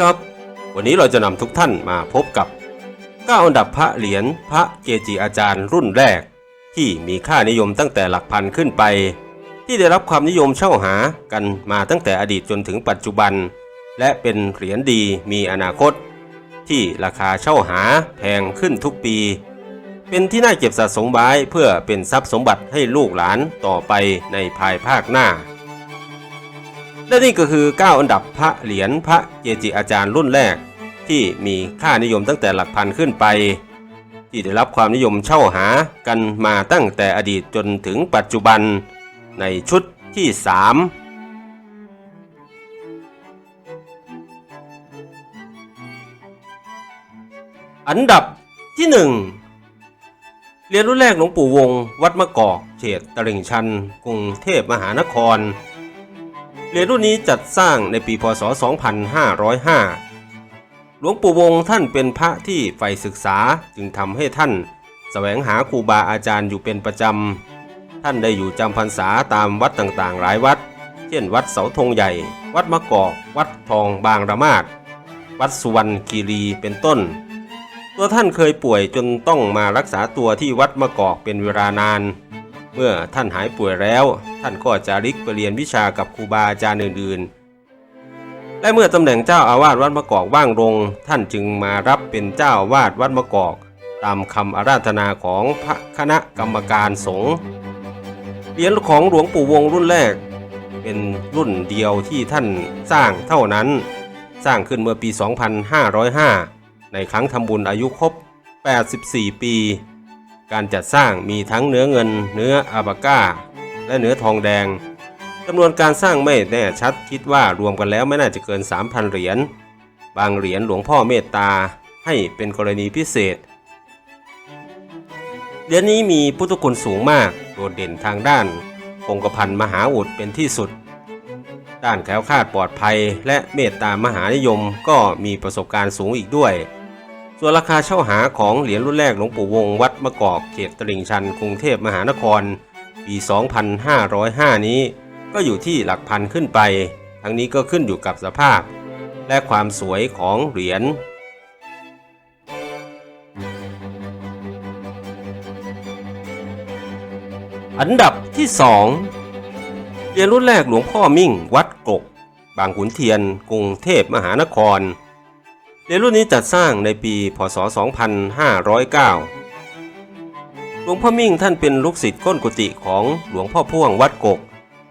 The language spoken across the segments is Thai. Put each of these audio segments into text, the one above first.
ครับ วันนี้เราจะนำทุกท่านมาพบกับ9อันดับพระเหรียญพระเกจิอาจารย์รุ่นแรก ที่มีค่านิยมตั้งแต่หลักพันขึ้นไป ที่ได้รับความนิยมเช่าหากันมาตั้งแต่อดีตจนถึงปัจจุบัน และเป็นเหรียญดีมีอนาคต ที่ราคาเช่าหาแพงขึ้นทุกปี เป็นที่น่าเก็บสะสมไว้เพื่อเป็นทรัพย์สมบัติให้ลูกหลานต่อไปในภายภาคหน้า และนี่ก็คือ 9 อันดับพระเหรียญพระเกจิอาจารย์รุ่นแรก ที่มีค่านิยมตั้งแต่หลักพันขึ้นไป ที่ได้รับความนิยมเช่าหากันมาตั้งแต่อดีตจนถึงปัจจุบันในชุดที่ 3อันดับที่ 1 เรียนรุ่นแรกหลวงปู่วง วัดมะกอก เขตตลิ่งชัน กรุงเทพมหานคร เหรียญรุ่นนี้จัดสร้างในปีพศ 2505 หลวงปู่วงท่านเป็นพระที่ใฝ่ศึกษาจึงทำให้ท่านแสวงหาครูบาอาจารย์อยู่เป็นประจำ ท่านได้อยู่จำพรรษาตามวัดต่างๆ หลายวัด เช่น วัดเสาธงใหญ่ วัดมะกอก วัดทองบางระมาดวัดสุวรรณคีรีเป็นต้น ตัวท่านเคยป่วยจนต้องมารักษาตัวที่วัดมะกอกเป็นเวลานาน เมื่อท่านหายป่วยแล้ว ท่านก็จะริกไปเรียนวิชากับครูบาอาจารย์อื่นๆ และเมื่อตำแหน่งเจ้าอาวาสวัดมะกอกว่างลง ท่านจึงมารับเป็นเจ้าอาวาสวัดมะกอก ตามคำอาราธนาของพระคณะกรรมการสงฆ์เหรียญของหลวงปู่วงรุ่นแรก เป็นรุ่นเดียวที่ท่านสร้างเท่านั้น สร้างขึ้นเมื่อปี 2505 ในครั้งทำบุญอายุครบ 84 ปี การจัดสร้างมีทั้งเนื้อเงิน เนื้ออาบาก้า และเนื้อทองแดงจำนวนการสร้างไม่แน่ชัดคิดว่ารวมกันแล้วไม่น่าจะเกิน 3,000 เหรียญ บางเหรียญหลวงพ่อเมตตาให้เป็นกรณีพิเศษ เหรียญนี้มีพุทธคุณสูงมาก โดดเด่นทางด้านคงกระพันมหาอุดเป็นที่สุด ด้านแคล้วคลาดปลอดภัย และเมตตามหานิยมก็มีประสบการณ์สูงอีกด้วย ส่วนราคาเช่าหาของเหรียญรุ่นแรกหลวงปู่วงวัดมะกอกเขตตลิ่งชันกรุงเทพมหานคร ปี 2505 นี้ ก็อยู่ที่หลักพันขึ้นไป ทั้งนี้ก็ขึ้นอยู่กับสภาพ และความสวยของเหรียญอันดับที่ 2 เหรียญรุ่นแรกหลวงพ่อมิ่ง วัดกกบางขุนเทียน กรุงเทพมหานคร รียญรุ่นนี้จัดสร้างในปี พศ 2509 หลวงพ่อมิ่งท่านเป็นลูกศิษย์ก้นกุฏิของหลวงพ่อพ่วงวัดกก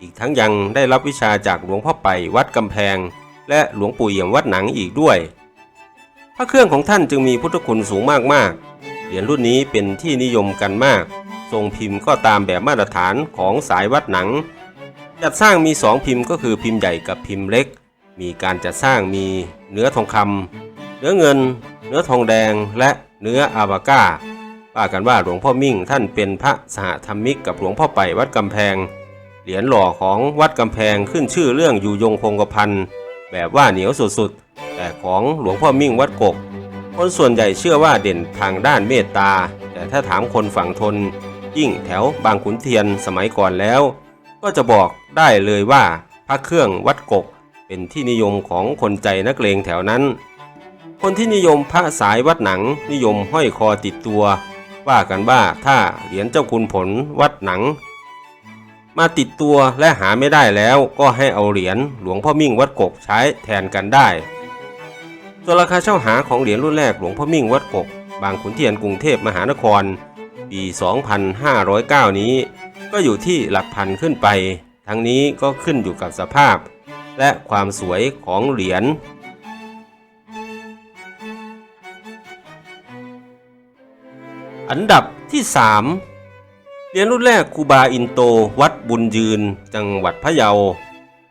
อีกทั้งยังได้รับวิชาจากหลวงพ่อไปวัดกำแพง และหลวงปู่เอี่ยมวัดหนังอีกด้วย พระเครื่องของท่านจึงมีพุทธคุณสูงมากๆ เหรียญรุ่นนี้เป็นที่นิยมกันมาก ทรงพิมพ์ก็ตามแบบมาตรฐานของสายวัดหนัง จัดสร้างมีสองพิมพ์ก็คือพิมพ์ใหญ่กับพิมพ์เล็ก มีการจัดสร้างมีเนื้อทองคำ เนื้อเงิน เนื้อทองแดงและเนื้ออาบาก้าว่ากันว่าหลวงพ่อมิ่งท่านเป็นพระสหธรรมิกกับหลวงพ่อไปวัดกำแพง เหรียญหล่อของวัดกำแพงขึ้นชื่อเรื่องอยู่ยงคงกระพันแบบว่าเหนียวสุดๆ แต่ของหลวงพ่อมิ่งวัดกก คนส่วนใหญ่เชื่อว่าเด่นทางด้านเมตตา แต่ถ้าถามคนฝั่งทน ยิ่งแถวบางขุนเทียนสมัยก่อนแล้ว ก็จะบอกได้เลยว่าพระเครื่องวัดกก เป็นที่นิยมของคนใจนักเลงแถวนั้น คนที่นิยมพระสายวัดหนังนิยมห้อยคอติดตัว ว่ากันว่าถ้าเหรียญเจ้าคุณผลวัดหนัง มาติดตัวและหาไม่ได้แล้วก็ให้เอาเหรียญหลวงพ่อมิ่งวัดกกใช้แทนกันได้ส่วนราคาเช่าหาของเหรียญรุ่นแรกหลวงพ่อมิ่งวัดกก บางขุนเทียนกรุงเทพมหานคร ปี 2509 นี้ ก็อยู่ที่หลักพันขึ้นไป ทั้งนี้ก็ขึ้นอยู่กับสภาพ และความสวยของเหรียญ อันดับที่ 3 เหรียญรุ่นแรกครูบาอินโต วัดบุญยืน จังหวัดพะเยา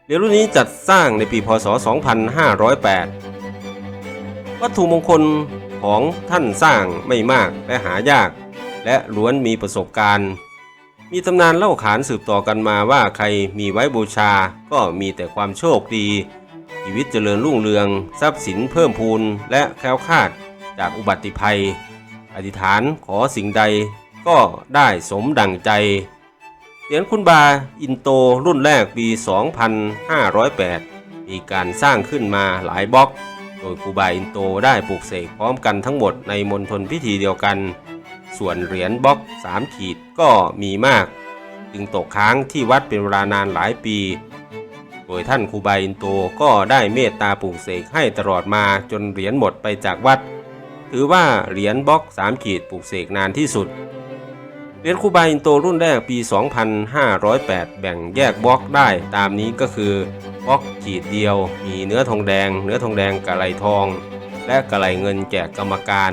เหรียญรุ่นนี้จัดสร้างในปีพศ 2508 วัตถุมงคลของท่านสร้างไม่มากและหายาก และล้วนมีประสบการณ์ มีตำนานเล่าขานสืบต่อกันมาว่าใครมีไว้บูชาก็มีแต่ความโชคดี ชีวิตเจริญรุ่งเรือง ทรัพย์สินเพิ่มพูนและแคล้วคลาดจากอุบัติภัย อธิษฐานขอสิ่งใดก็ได้สมดังใจ เหรียญคุณบาอินโตรุ่นแรกปี 2508 มีการสร้างขึ้นมาหลายบล็อก โดยคูบาอินโตได้ปลูกเสกพร้อมกันทั้งหมดในมณฑลพิธีเดียวกัน ส่วนเหรียญบล็อก 3 ขีดก็มีมาก จึงตกค้างที่วัดเป็นเวลานานหลายปี โดยท่านคูบาอินโตก็ได้เมตตาปลูกเสกให้ตลอดมาจนเหรียญหมดไปจากวัด ถือว่าเหรียญบล็อก3ขีดปลูกเสกนานที่สุด เหรียญคูบาอินโตรุ่นแรกปี 2508 แบ่งแยกบล็อกได้ตามนี้ก็คือบล็อกขีดเดียว มีเนื้อทองแดง เนื้อทองแดงกะไหลทอง และกะไหลเงินแจกกรรมการ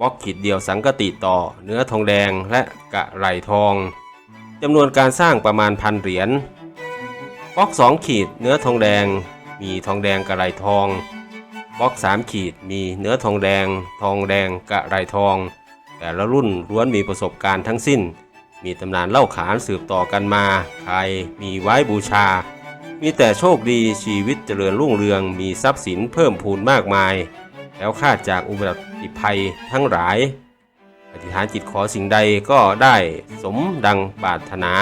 บล็อกขีดเดียวสังกติต่อ เนื้อทองแดงและกะไหลทองจำนวนการสร้างประมาณพันเหรียญบล็อก2ขีดเนื้อทองแดง มีทองแดงกะไหลทอง บล็อก 3 ขีด มีเนื้อทองแดง ทองแดงกะไหลทอง แต่ละรุ่นล้วนมีประสบการณ์ทั้งสิ้น มีตำนานเล่าขานสืบต่อกันมา ใครมีไว้บูชา มีแต่โชคดีชีวิตเจริญรุ่งเรืองมีทรัพย์สินเพิ่มพูนมากมาย แล้วคาดจากอุบัติภัยทั้งหลาย อธิษฐานจิตขอสิ่งใดก็ได้สมดังปรารถนา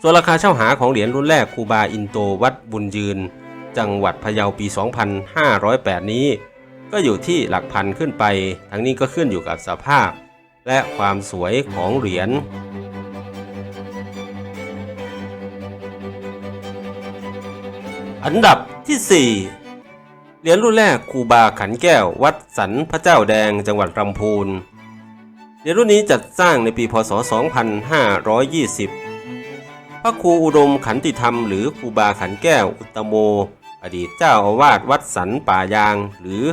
ส่วนราคาเช่าหาของเหรียญรุ่นแรกคูบาอินโตวัดบุญยืน จังหวัดพะเยาปี 2508 นี้ ก็อยู่ที่หลักพันขึ้นไป ทั้งนี้ก็ขึ้นอยู่กับสภาพ และความสวยของเหรียญอันดับที่ 4 เหรียญรุ่นแรกคูบาขันแก้ววัดสันพระเจ้าแดงจังหวัดลำพูนเหรียญรุ่นนี้จัดสร้างในปีพศ 2520 พระครูอุดมขันติธรรมหรือครูบาขันแก้วอุตโม อดีตเจ้าอาวาสวัดสันป่ายาง หรือ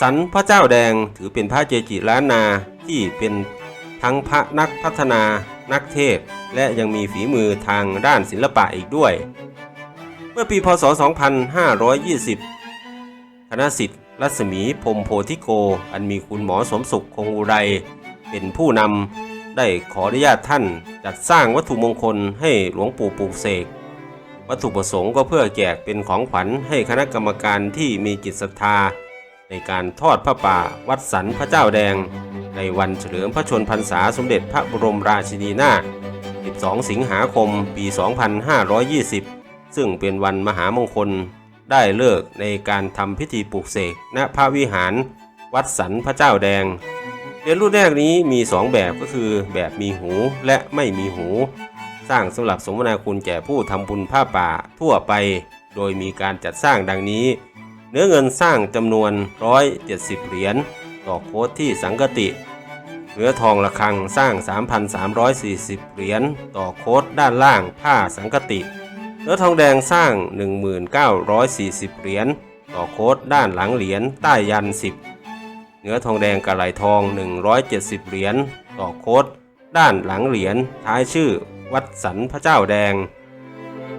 สันพระเจ้าแดงถือเป็นพระเจจิล้านนาที่เป็นทั้งพระนักพัฒนานักเทศ และยังมีฝีมือทางด้านศิลปะอีกด้วย เมื่อปีพศ 2520คณะสิทธิ์รัศมีพรมโพธิโก อันมีคุณหมอสมสุขคงอุไร เป็นผู้นำได้ขออนุญาตท่านจัดสร้างวัตถุมงคลให้หลวงปู่ปลูกเสก วัตถุประสงค์ก็เพื่อแจกเป็นของขวัญให้คณะกรรมการที่มีจิตศรัทธา ในการทอดพระป่าวัดสันพระเจ้าแดง ในวันเฉลิมพระชนพรรษาสมเด็จพระบรมราชินีนาถ 12 สิงหาคม ปี 2520 ซึ่งเป็นวันมหามงคลได้เลิกในการทำพิธีปลูกเสกณพระวิหารวัดสันพระเจ้าแดงเหรียญรุ่นแรกนี้มี 2 แบบก็คือแบบมีหูและไม่มีหู สร้างสำหรับสมนาคุณแก่ผู้ทำบุญผ้าป่าทั่วไป โดยมีการจัดสร้างดังนี้ เนื้อเงินสร้างจำนวน 170 เหรียญต่อโค้ดที่สังกติเนื้อทองระฆังสร้าง 3,340 เหรียญต่อโค้ดด้านล่างผ้าสังกติ เนื้อทองแดงสร้าง 1940 เหรียญต่อโค้ดด้านหลังเหรียญใต้ยัน 10 เนื้อทองแดงกระไหลทอง 170 เหรียญต่อโค้ดด้านหลังเหรียญท้ายชื่อ วัดสันพระเจ้าแดง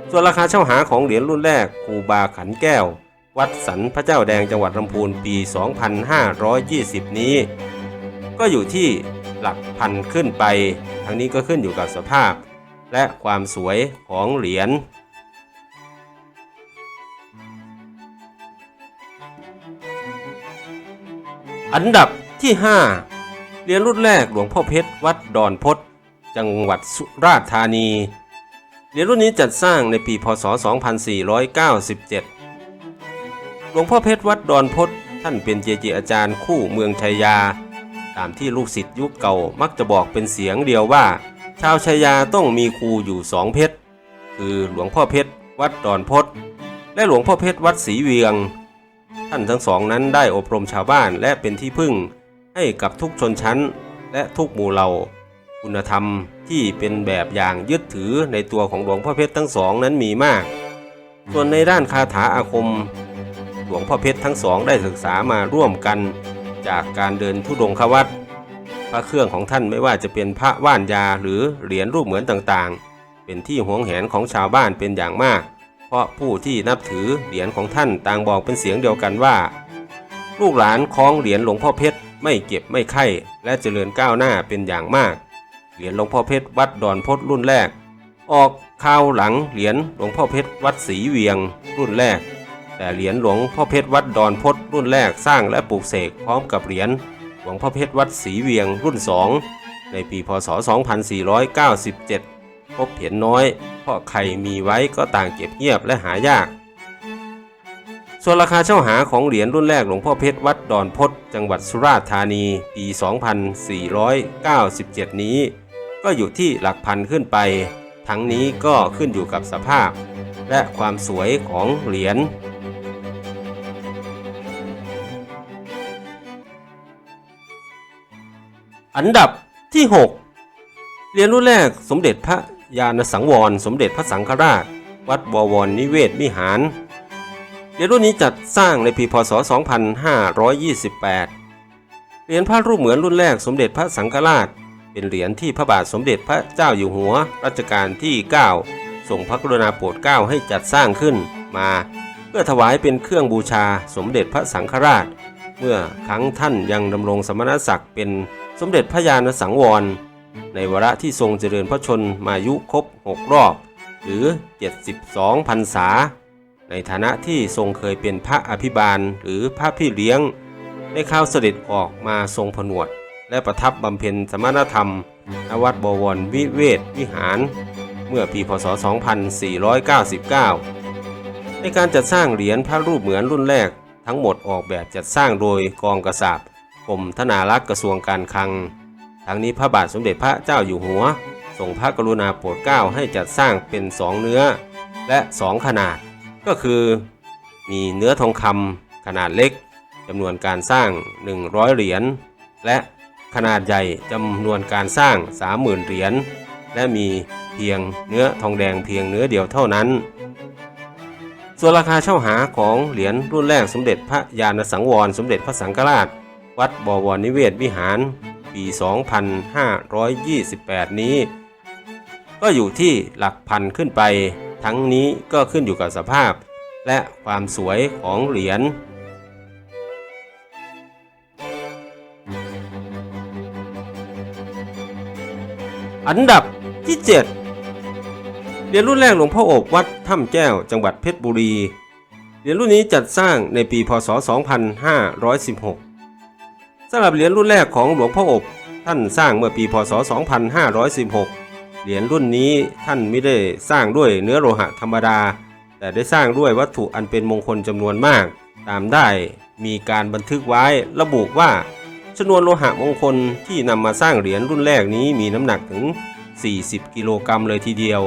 ส่วนราคาเช่าหาของเหรียญรุ่นแรกครูบาขันแก้ว วัดสันพระเจ้าแดงจังหวัดลำพูนปี 2520 นี้ ก็อยู่ที่หลักพันขึ้นไป ทั้งนี้ก็ขึ้นอยู่กับสภาพ และความสวยของเหรียญอันดับที่ 5 เหรียญรุ่นแรกหลวงพ่อเพชรวัดดอนพศ จังหวัดสุราษฎร์ธานี เหรียญรุ่นนี้จัดสร้างในปี พศ 2497 หลวงพ่อเพชรวัดดอนพศท่านเป็นเจเจอาจารย์คู่เมืองชัยยา ตามที่ลูกศิษย์ยุคเก่ามักจะบอกเป็นเสียงเดียวว่า ชาวชัยยาต้องมีครูอยู่สองเพชร คือหลวงพ่อเพชรวัดดอนพศและหลวงพ่อเพชรวัดศรีเวียง ท่านทั้งสองนั้นได้อบรมชาวบ้านและเป็นที่พึ่งให้กับทุกชนชั้นและทุกหมู่เหล่า คุณธรรมที่เป็นแบบอย่างยึดถือในตัวของหลวงพ่อเพชรทั้งสองนั้นมีมาก ส่วนในด้านคาถาอาคม หลวงพ่อเพชรทั้งสองได้ศึกษามาร่วมกัน จากการเดินทุดงควัดพระเครื่องของท่านไม่ว่าจะเป็นพระว่านยาหรือเหรียญรูปเหมือนต่างๆ เป็นที่หวงแหนของชาวบ้านเป็นอย่างมาก เพราะผู้ที่นับถือเหรียญของท่านต่างบอกเป็นเสียงเดียวกันว่า ลูกหลานคล้องเหรียญหลวงพ่อเพชรไม่เก็บไม่ไข้และเจริญก้าวหน้าเป็นอย่างมาก เหรียญหลวงพ่อเพชรวัดดอนพศรุ่นแรก ออกข่าวหลังเหรียญหลวงพ่อเพชรวัดศรีเวียงรุ่นแรก แต่เหรียญหลวงพ่อเพชรวัดดอนพศรุ่นแรกสร้างและปลูกเสกพร้อมกับเหรียญหลวงพ่อเพชรวัดศรีเวียงรุ่น2ในปีพศ 2497 พบเห็นน้อย เพราะใครมีไว้ก็ต่างเก็บเงียบและหายาก ส่วนราคาเช่าหาของเหรียญรุ่นแรกหลวงพ่อเพชรวัดดอนพดจังหวัดสุราษฎร์ธานี ปี 2497 นี้ ก็อยู่ที่หลักพันขึ้นไป ทั้งนี้ก็ขึ้นอยู่กับสภาพ และความสวยของเหรียญอันดับที่ 6เหรียญรุ่นแรกสมเด็จพระยาณสังวร สมเด็จพระสังฆราช วัดบวรนิเวศวิหารเหรียญรุ่นนี้จัดสร้างในปีพศ 2528 เหรียญพระรูปเหมือนรุ่นแรกสมเด็จพระสังฆราช เป็นเหรียญที่พระบาทสมเด็จพระเจ้าอยู่หัวรัชกาลที่ 9 ทรงพระกรุณาโปรดเกล้าให้จัดสร้างขึ้นมา เพื่อถวายเป็นเครื่องบูชาสมเด็จพระสังฆราช เมื่อครั้งท่านยังดำรงสมณศักดิ์เป็นสมเด็จพระยาณสังวร ในวาระที่ทรงเจริญพระชนมายุครบ 6 รอบ หรือ 72พรรษา ในฐานะที่ทรงเคยเป็นพระอภิบาลหรือพระพี่เลี้ยงได้ข้าวเสด็จออกมาทรงผนวด และประทับบำเพ็ญสมณธรรมณวัดบวรวิเวศวิหาร เมื่อปีพศ 2499 ในการจัดสร้างเหรียญพระรูปเหมือนรุ่นแรก ทั้งหมดออกแบบจัดสร้างโดยกองกระสาบกรมธนารักษ์กระทรวงการคลัง ทั้งนี้พระบาทสมเด็จพระเจ้าอยู่หัวทรงพระกรุณาโปรดเกล้าให้จัดสร้างเป็นสองเนื้อ และสองขนาด ก็คือ มีเนื้อทองคำขนาดเล็กจำนวนการสร้าง 100 เหรียญและ ขนาดใหญ่จำนวนการสร้าง 30,000 เหรียญและมีเพียงเนื้อทองแดงเพียงเนื้อเดียวเท่านั้น ส่วนราคาเช่าหาของเหรียญรุ่นแรกสมเด็จพระยาณสังวรสมเด็จพระสังฆราช วัดบวรนิเวศวิหาร ปี 2528 นี้ ก็อยู่ที่หลักพันขึ้นไป ทั้งนี้ก็ขึ้นอยู่กับสภาพ และความสวยของเหรียญ อันดับที่ 7 เหรียญรุ่นแรกหลวงพ่ออบวัดถ้ำแก้วจังหวัดเพชรบุรี เหรียญรุ่นนี้จัดสร้างในปีพศ 2516สำหรับเหรียญรุ่นแรกของหลวงพ่ออบท่านสร้างเมื่อปีพศ 2516 เหรียญรุ่นนี้ท่านไม่ได้สร้างด้วยเนื้อโลหะธรรมดา แต่ได้สร้างด้วยวัตถุอันเป็นมงคลจำนวนมาก ตามได้มีการบันทึกไว้ระบุว่า ชนวนโลหะมงคลที่นำมาสร้างเหรียญรุ่นแรกนี้มีน้ำหนักถึง 40 กิโลกรัมเลยทีเดียว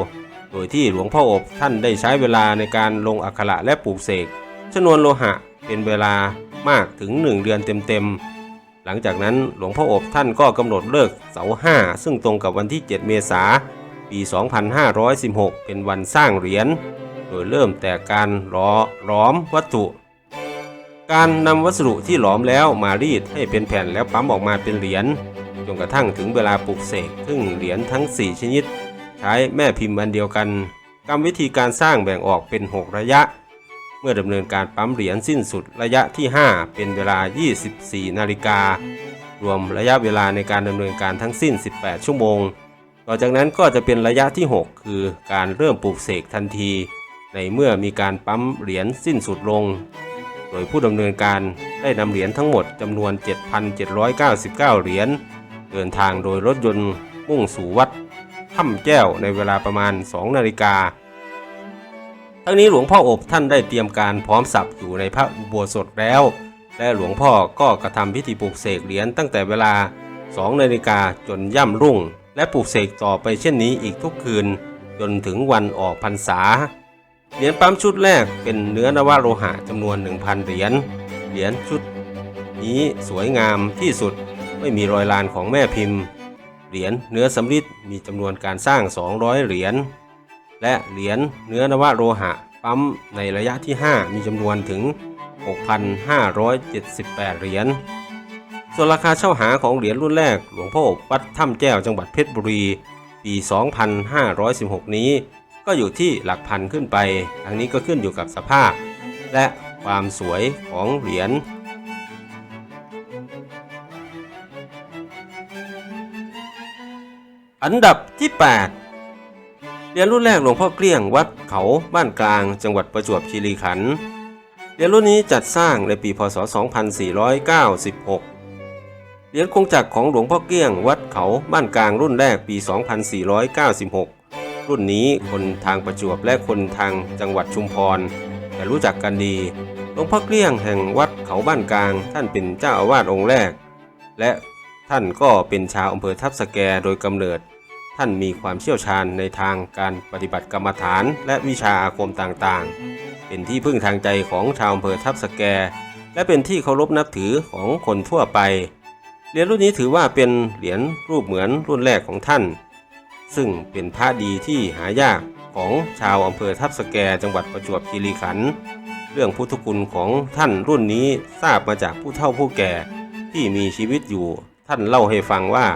โดยที่หลวงพ่ออบท่านได้ใช้เวลาในการลงอักขระและปลูกเสกชนวนโลหะเป็นเวลามากถึง 1 เดือนเต็มๆ หลังจากนั้นหลวงพ่ออบท่านก็กำหนดเลิกเสาห้าซึ่งตรงกับวันที่ 7 เมษายนปี 2516 เป็นวันสร้างเหรียญ โดยเริ่มแต่การล้อล้อมวัตถุ การนำวัสดุที่หลอมแล้วมารีดให้เป็นแผ่นแล้วปั๊มออกมาเป็นเหรียญจนกระทั่งถึงเวลาปลูกเสกซึ่งเหรียญทั้ง 4 ชนิด ใช้แม่พิมพ์อันเดียวกันกรรมวิธีการสร้างแบ่งออกเป็น 6 ระยะ เมื่อดำเนินการปั๊มเหรียญสิ้นสุดระยะที่ 5 เป็นเวลา 24 นาฬิการวมระยะเวลาในการดำเนินการทั้งสิ้น 18 ชั่วโมง ต่อจากนั้นก็จะเป็นระยะที่ 6 คือการเริ่มปลูกเสกทันที ในเมื่อมีการปั๊มเหรียญสิ้นสุดลง โดยผู้ดำเนินการได้นำเหรียญทั้งหมดจำนวน 7,799 เหรียญเดินทางโดยรถยนต์มุ่งสู่วัดถ้ำแก้วในเวลาประมาณ 2 นาฬิกา ทั้งนี้หลวงพ่ออบท่านได้เตรียมการพร้อมสับอยู่ในพระอุโบสถแล้ว และหลวงพ่อก็กระทำพิธีปลูกเสกเหรียญตั้งแต่เวลา 2 นาฬิกาจนย่ำรุ่ง และปลูกเสกต่อไปเช่นนี้อีกทุกคืน จนถึงวันออกพรรษา เหรียญปั๊มชุดแรกเป็นเนื้อนวโลหะจำนวน 1,000 เหรียญ เหรียญชุดนี้สวยงามที่สุดไม่มีรอยลานของแม่พิมพ์ เหรียญเนื้อสำริดมีจำนวนการสร้าง 200 เหรียญ และเหรียญเนื้อนวโลหะปั๊มในระยะที่ 5 มีจำนวนถึง 6,578 เหรียญ ส่วนราคาเช่าหาของเหรียญรุ่นแรกหลวงพ่ออบวัดถ้ำแก้วจังหวัดเพชรบุรี ปี 2516 นี้ ก็อยู่ที่หลักพันขึ้นไปทั้งนี้ก็ขึ้นอยู่กับสภาพ และความสวยของเหรียญอันดับที่ 8 เหรียญรุ่นแรกหลวงพ่อเกลี้ยงวัดเขาบ้านกลาง จังหวัดประจวบคีรีขันธ์เหรียญรุ่นนี้จัดสร้างในปีพศ 2496 เหรียญคงจักรของหลวงพ่อเกลี้ยงวัดเขาบ้านกลางรุ่นแรกปี 2496 รุ่นนี้คนทางประจวบและคนทางจังหวัดชุมพรจะรู้จักกันดี หลวงพ่อเกลี้ยงแห่งวัดเขาบ้านกลาง ท่านเป็นเจ้าอาวาสองค์แรก และท่านก็เป็นชาวอำเภอทับสแกโดยกำเนิด ท่านมีความเชี่ยวชาญในทางการปฏิบัติกรรมฐาน และวิชาอาคมต่างๆ เป็นที่พึ่งทางใจของชาวอำเภอทับสแก และเป็นที่เคารพนับถือของคนทั่วไป เหรียญรุ่นนี้ถือว่าเป็นเหรียญรูปเหมือนรุ่นแรกของท่าน ซึ่งเป็นพระดีที่หายากของชาวอำเภอทับสแกจังหวัดประจวบคีรีขันธ์เรื่องพุทธคุณของท่านรุ่นนี้ทราบมาจากผู้เฒ่าผู้แก่ที่มีชีวิตอยู่ท่านเล่าให้ฟังว่า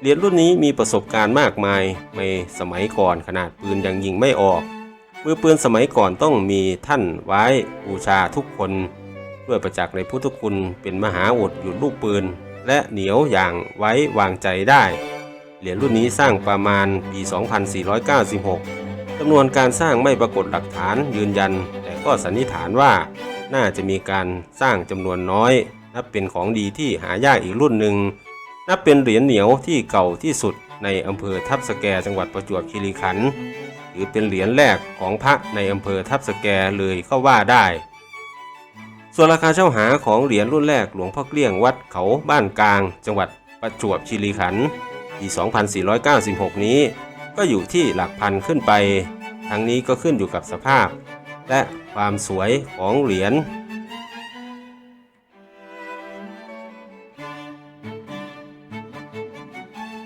เหรียญรุ่นนี้มีประสบการณ์มากมายในสมัยก่อนขนาดปืนยังยิงไม่ออกมือปืนสมัยก่อนต้องมีท่านไว้บูชาทุกคน ด้วยประจักษ์ในพุทธคุณเป็นมหาอุดหยุดลูกปืน และเหนียวอย่างไว้วางใจได้ เหรียญรุ่นนี้สร้างประมาณปี 2496จำนวนการสร้างไม่ปรากฏหลักฐานยืนยัน แต่ก็สันนิษฐานว่า น่าจะมีการสร้างจำนวนน้อย นับเป็นของดีที่หายากอีกรุ่นหนึ่ง นับเป็นเหรียญเหนียวที่เก่าที่สุดในอำเภอทับสแกจังหวัดประจวบคีรีขันธ์ถือเป็นเหรียญแรกของพระในอำเภอทับสแกเลยก็ว่าได้ ส่วนราคาเช่าหาของเหรียญรุ่นแรกหลวงพ่อเกลี้ยงวัดเขาบ้านกลาง จังหวัดประจวบคีรีขันธ์ ปี 2496 นี้ ก็อยู่ที่หลักพันขึ้นไป ทั้งนี้ก็ขึ้นอยู่กับสภาพ และความสวยของเหรียญ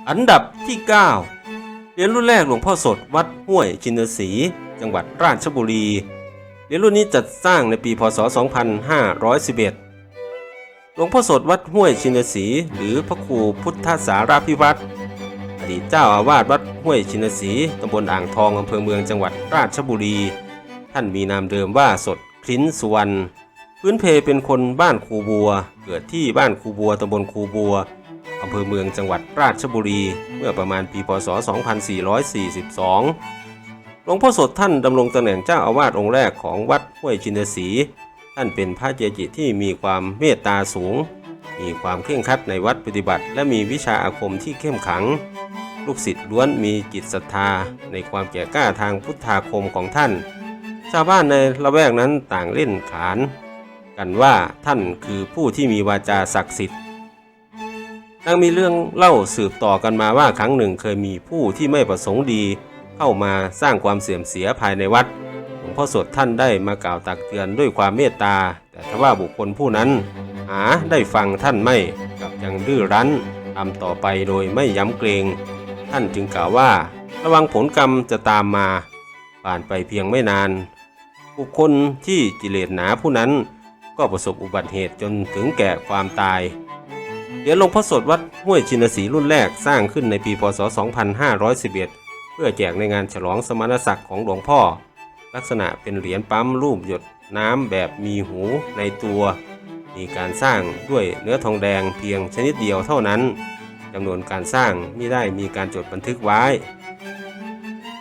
อันดับที่ 9 เหรียญรุ่นแรกหลวงพ่อสดวัดห้วยชินสีจังหวัดราชบุรี เหรียญรุ่นนี้จัดสร้างในปี พศ 2511 หลวงพ่อสดวัดห้วยชินสีหรือพระครูพุทธสาราพิวัตร ดีตเจ้าอาวาสวัดห้วยชินสีตำบลอ่างทองอำเภอเมืองจังหวัดราชบุรี ท่านมีนามเดิมว่าสดคลิ้นสุวรรณพื้นเพเป็นคนบ้านคูบัว เกิดที่บ้านคูบัวตำบลคูบัวอำเภอเมืองจังหวัดราชบุรี เมื่อประมาณปีพศ 2442 หลวงพ่อสดท่านดำรงตำแหน่งเจ้าอาวาสองค์แรกของวัดห้วยชินสี ท่านเป็นพระเจจิที่มีความเมตตาสูง มีความเคร่งครัดในวัดปฏิบัติ และมีวิชาอาคมที่เข้มขัง ลูกศิษย์ล้วนมีจิตศรัทธาในความแก่กล้าทางพุทธาคมของท่าน ชาวบ้านในละแวกนั้นต่างเล่นขาน กันว่าท่านคือผู้ที่มีวาจาศักดิ์สิทธิ์ดังมีเรื่องเล่าสืบต่อกันมาว่าครั้งหนึ่งเคยมีผู้ที่ไม่ประสงค์ดีเข้ามาสร้างความเสื่อมเสียภายในวัดหลวงพ่อสดท่านได้มากล่าวตักเตือนด้วยความเมตตา แต่ทว่าบุคคลผู้นั้น หาได้ฟังท่านไม่กลับยังดื้อรั้นทำต่อไปโดยไม่ย้ำเกรง ท่านจึงกล่าวว่า ระวังผลกรรมจะตามมา ผ่านไปเพียงไม่นาน บุคคลที่กิเลสหนาผู้นั้น ก็ประสบอุบัติเหตุจนถึงแก่ความตายเหรียญหลวงพ่อสดวัดห้วยชินสีรุ่นแรกสร้างขึ้นในปีพศ 2511 เพื่อแจกในงานฉลองสมณศักดิ์ของหลวงพ่อ ลักษณะเป็นเหรียญปั๊มรูปหยดน้ำแบบมีหูในตัว มีการสร้างด้วยเนื้อทองแดงเพียงชนิดเดียวเท่านั้น จำนวนการสร้างมิได้มีการจดบันทึกไว้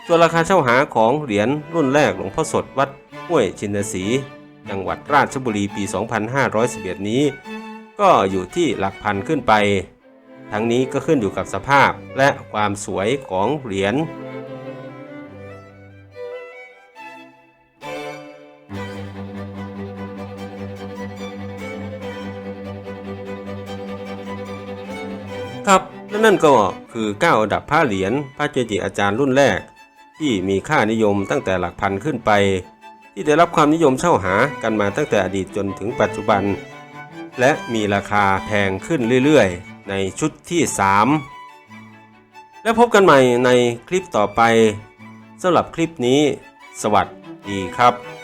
ส่วนราคาเช่าหาของเหรียญรุ่นแรกหลวงพ่อสดวัดห้วยชินสีจังหวัดราชบุรีปี 2511 นี้ ก็อยู่ที่หลักพันขึ้นไป ทั้งนี้ก็ขึ้นอยู่กับสภาพและความสวยของเหรียญ ครับและนั่นก็คือ 9 อันดับผ้าเหรียญพระเจจิอาจารย์รุ่นแรก ที่มีค่านิยมตั้งแต่หลักพันขึ้นไป ที่ได้รับความนิยมเช่าหากันมาตั้งแต่อดีตจนถึงปัจจุบัน และมีราคาแพงขึ้นเรื่อยๆ ในชุดที่ 3 แล้วพบกันใหม่ในคลิปต่อไปสำหรับคลิปนี้ สวัสดีครับ